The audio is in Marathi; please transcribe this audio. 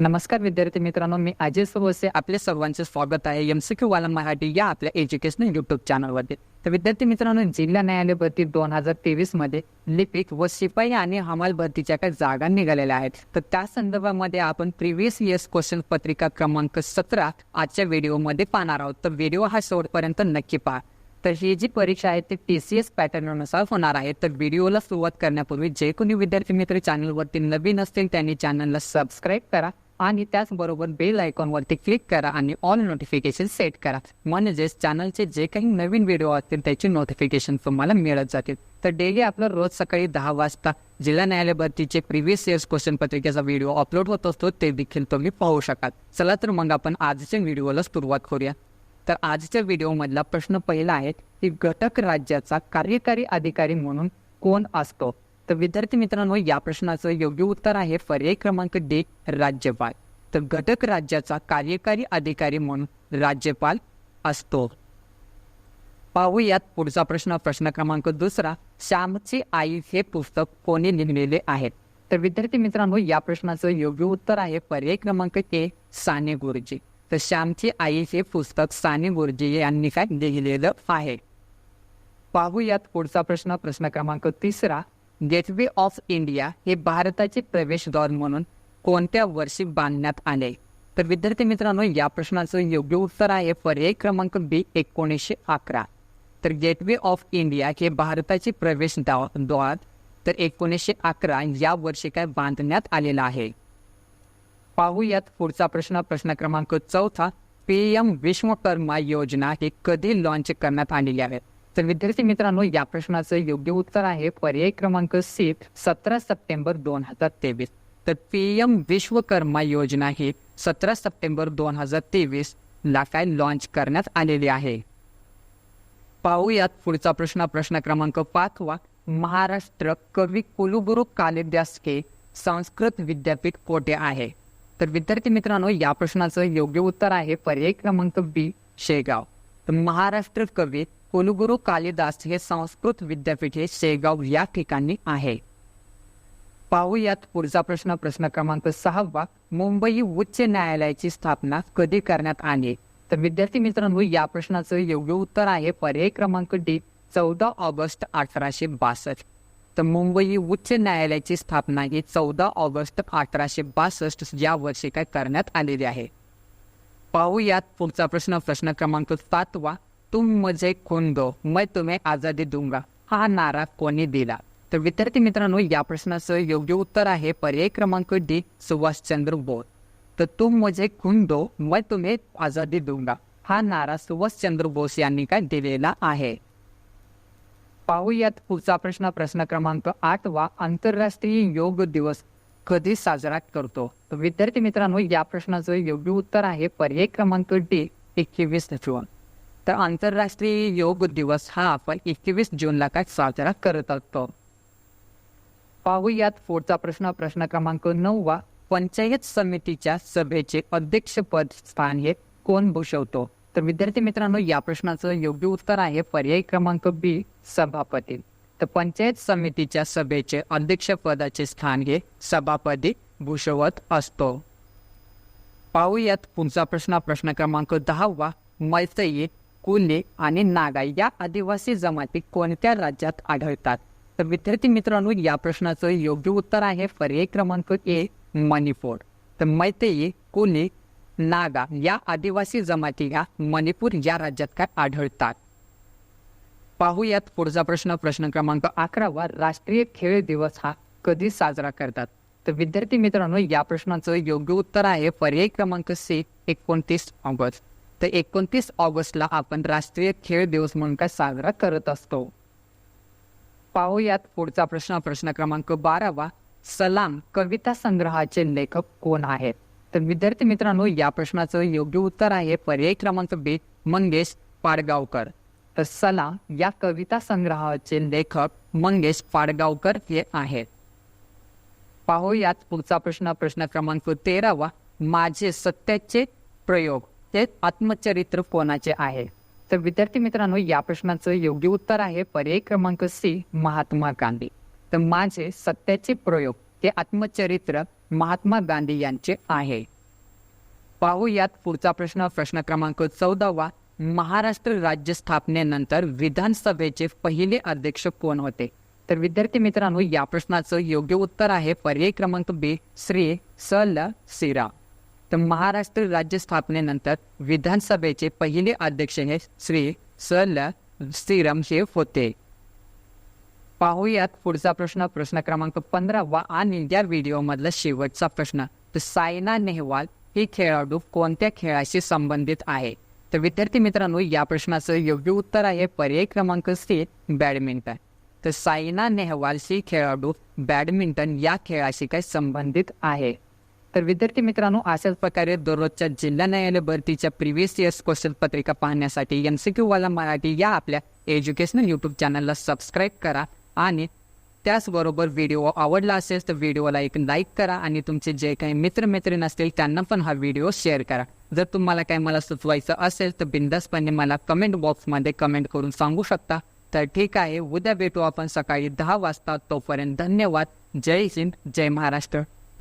नमस्कार विद्यार्थी मित्रांनो मी अजय सोबसे आपले सर्वांचे स्वागत आहे एम सी क्यू वाला मराठी या आपल्या एज्युकेशनल युट्यूब चॅनलवरती तर विद्यार्थी मित्रांनो जिल्हा न्यायालय भरती दोन हजार तेवीसमध्ये लिपिक व शिपाई आणि हमाल भरतीच्या काही जागा निघालेल्या आहेत. तर त्या संदर्भामध्ये आपण प्रिव्हियस इयर्स क्वेश्चन पत्रिका क्रमांक सतरा आजच्या व्हिडिओमध्ये पाहणार आहोत. तर व्हिडिओ हा शेवटपर्यंत नक्की पहा. तर ही जी परीक्षा आहे ती टी सी एस पॅटर्ननुसार होणार आहे. तर व्हिडिओला सुरुवात करण्यापूर्वी जे कोणी विद्यार्थी मित्र चॅनलवरती नवीन असतील त्यांनी चॅनलला सबस्क्राईब करा. आणि त्याचबरोबर बेल आयकॉनवरती क्लिक करा आणि ऑल नोटिफिकेशन सेट करा. म्हणजेच चॅनलचे जे काही नवीन व्हिडिओ असतील त्याची नोटिफिकेशन तुम्हाला मिळत जातील. तर डेली आपलं रोज सकाळी दहा वाजता जिल्हा न्यायालय भरतीचे प्रिव्हियस इयर्स क्वेश्चन पत्रिकेचा व्हिडिओ अपलोड होत असतो ते देखील तुम्ही पाहू शकाल. चला तर मग आपण आजच्या व्हिडिओला सुरुवात करूया. तर आजच्या व्हिडिओमधला प्रश्न पहिला आहे की घटक राज्याचा कार्यकारी अधिकारी म्हणून कोण असतो? तर विद्यार्थी मित्रांनो या प्रश्नाचं योग्य उत्तर आहे पर्याय क्रमांक डी राज्यपाल. तर घटक राज्याचा कार्यकारी अधिकारी म्हणून राज्यपाल असतो. पाहूयात पुढचा प्रश्न प्रश्न क्रमांक दुसरा. श्यामची आई हे पुस्तक कोणी लिहिलेले आहे? तर विद्यार्थी मित्रांनो या प्रश्नाचं योग्य उत्तर आहे पर्याय क्रमांक ए साने गुरुजी. तर श्यामची आई हे पुस्तक साने गुरुजी यांनी काय लिहिलेलं आहे? पाहूयात पुढचा प्रश्न प्रश्न क्रमांक तिसरा. गेटवे ऑफ इंडिया हे भारताचे प्रवेशद्वार म्हणून कोणत्या वर्षी बांधण्यात आले? तर विद्यार्थी मित्रांनो या प्रश्नाचं योग्य उत्तर आहे पर्याय क्रमांक बी एकोणीसशे अकरा. तर गेटवे ऑफ इंडिया हे भारताचे प्रवेशद्वार तर एकोणीसशे अकरा या वर्षी काय बांधण्यात आलेला आहे? पाहूयात पुढचा प्रश्न. प्रश्न क्रमांक चौथा पी एम विश्वकर्मा योजना हे कधी लॉन्च करण्यात आलेली आहे? तर विद्यार्थी मित्रांनो या प्रश्नाचं योग्य उत्तर आहे पर्याय क्रमांक सी सतरा सप्टेंबर दोन हजार तेवीस. तर पीएम विश्वकर्मा योजना ही सतरा सप्टेंबर दोन हजार तेवीस ला काय लॉन्च करण्यात आलेली आहे. पाहूयात पुढचा प्रश्न. प्रश्न क्रमांक पाचवा महाराष्ट्र कवी कुलगुरू कालिदास के संस्कृत विद्यापीठ कोठे आहे? तर विद्यार्थी मित्रांनो या प्रश्नाचं योग्य उत्तर आहे पर्याय क्रमांक बी शेगाव. तर महाराष्ट्र कवी कुलगुरू कालिदास हे संस्कृत विद्यापीठ हे शेगाव या ठिकाणी आहे. पाहूयात पुढचा प्रश्न प्रश्न क्रमांक सहावा मुंबई उच्च न्यायालयाची स्थापना कधी करण्यात आली? तर विद्यार्थी मित्रांनो या प्रश्नाचं योग्य उत्तर आहे पर्याय क्रमांक डी चौदा ऑगस्ट अठराशे बासष्ट. तर मुंबई उच्च न्यायालयाची स्थापना ही चौदा ऑगस्ट अठराशे बासष्ट या वर्षी काय करण्यात आलेली आहे? पाहूयात पुढचा प्रश्न प्रश्न क्रमांक सातवा. तुम मुझे खून दो? मैं तुम्हें आजादी दूंगा हा नारा कोणी दिला? तर विद्यार्थी मित्रांनो या प्रश्नाचं योग्य उत्तर आहे पर्याय क्रमांक डी सुभाषचंद्र बोस. तर तुम मुझे खून दो? मैं तुम्हें आजादी दूंगा हा नारा सुभाषचंद्र बोस यांनी काय दिलेला आहे? पाहूयात पुढचा प्रश्न प्रश्न क्रमांक आठ वा आंतरराष्ट्रीय योग दिवस कधी साजरा करतो? विद्यार्थी मित्रांनो या प्रश्नाचं योग्य उत्तर आहे पर्याय क्रमांक डी एकवीस जून. तर आंतरराष्ट्रीय योग दिवस हा आपण एकवीस जूनला काय साजरा करत असतो. पाहूयात पुढचा प्रश्न. प्रश्न क्रमांक नऊवा पंचायत समितीच्या सभेचे अध्यक्षपद स्थान हे कोण भूषवतो? तर विद्यार्थी मित्रांनो या प्रश्नाचं योग्य उत्तर आहे पर्याय क्रमांक बी सभापती. तर पंचायत समितीच्या सभेचे अध्यक्षपदाचे स्थान हे सभापती भूषवत असतो. पाहूयात पुढचा प्रश्न. प्रश्न क्रमांक दहावा मैसई कुले आणि नागा या आदिवासी जमाती कोणत्या राज्यात आढळतात? तर विद्यार्थी मित्रांनो या प्रश्नाचं योग्य उत्तर आहे पर्याय क्रमांक ए मणिपूर. तर मैतेई कुले नागा या आदिवासी जमाती या मणिपूर या राज्यात काय आढळतात? पाहूयात पुढचा प्रश्न. प्रश्न क्रमांक अकरावा राष्ट्रीय खेळ दिवस हा कधी साजरा करतात? तर विद्यार्थी मित्रांनो या प्रश्नाचं योग्य उत्तर आहे पर्याय क्रमांक सी एकोणतीस ऑगस्ट. तर एकोणतीस ऑगस्टला आपण राष्ट्रीय खेळ दिवस म्हणून काय साजरा करत असतो. पाहूयात पुढचा प्रश्न. प्रश्न क्रमांक बारावा. सलाम कविता संग्रहाचे लेखक कोण आहेत? तर विद्यार्थी मित्रांनो या प्रश्नाचं योग्य उत्तर आहे पर्याय क्रमांक बी मंगेश पाडगावकर. तर सलाम या कविता संग्रहाचे लेखक मंगेश पाडगावकर हे आहेत. पाहूयात पुढचा प्रश्न. प्रश्न क्रमांक तेरावा. माझे सत्याचे प्रयोग. ते आत्मचरित्र कोणाचे आहे? तर विद्यार्थी मित्रांनो या प्रश्नाचं योग्य उत्तर आहे पर्याय क्रमांक सी महात्मा गांधी. तर माझे सत्याचे प्रयोग ते आत्मचरित्र महात्मा गांधी यांचे आहे. पाहूयात पुढचा प्रश्न. प्रश्न क्रमांक चौदावा महाराष्ट्र राज्य स्थापनेनंतर विधानसभेचे पहिले अध्यक्ष कोण होते? तर विद्यार्थी मित्रांनो या प्रश्नाचं योग्य उत्तर आहे पर्याय क्रमांक बी श्री स ल सिरा. तर महाराष्ट्र राज्य स्थापनेनंतर विधानसभेचे पहिले अध्यक्ष हे श्री स ल श्रीराम हे होते. पाहूयात पुढचा प्रश्न. प्रश्न क्रमांक पंधरावा आणि या व्हिडिओमधला शेवटचा प्रश्न. तर सायना नेहवाल ही खेळाडू कोणत्या खेळाशी संबंधित आहे? तर विद्यार्थी मित्रांनो या प्रश्नाचं योग्य उत्तर आहे पर्याय क्रमांक सी बॅडमिंटन. तर सायना नेहवाल ही खेळाडू बॅडमिंटन या खेळाशी काय संबंधित आहे? तर विद्यार्थी मित्रांनो अशाच प्रकारे दररोजच्या जिल्हा न्यायालय भरतीच्या प्रिव्हियस इयर्स क्वेश्चन पत्रिका पाहण्यासाठी एम सी क्यू वाला मराठी या आपल्या एज्युकेशनल यूट्यूब चॅनलला सबस्क्राईब करा आणि त्याचबरोबर व्हिडिओ आवडला असेल तर व्हिडिओला एक लाईक करा आणि तुमचे जे काही मित्रमैत्रीण असतील त्यांना पण हा व्हिडिओ शेअर करा. जर तुम्हाला काही मला सुचवायचं असेल तर बिंदासपणे मला कमेंट बॉक्समध्ये कमेंट करून सांगू शकता. तर ठीक आहे उद्या भेटू आपण सकाळी दहा वाजता. तोपर्यंत धन्यवाद. जय हिंद जय महाराष्ट्र.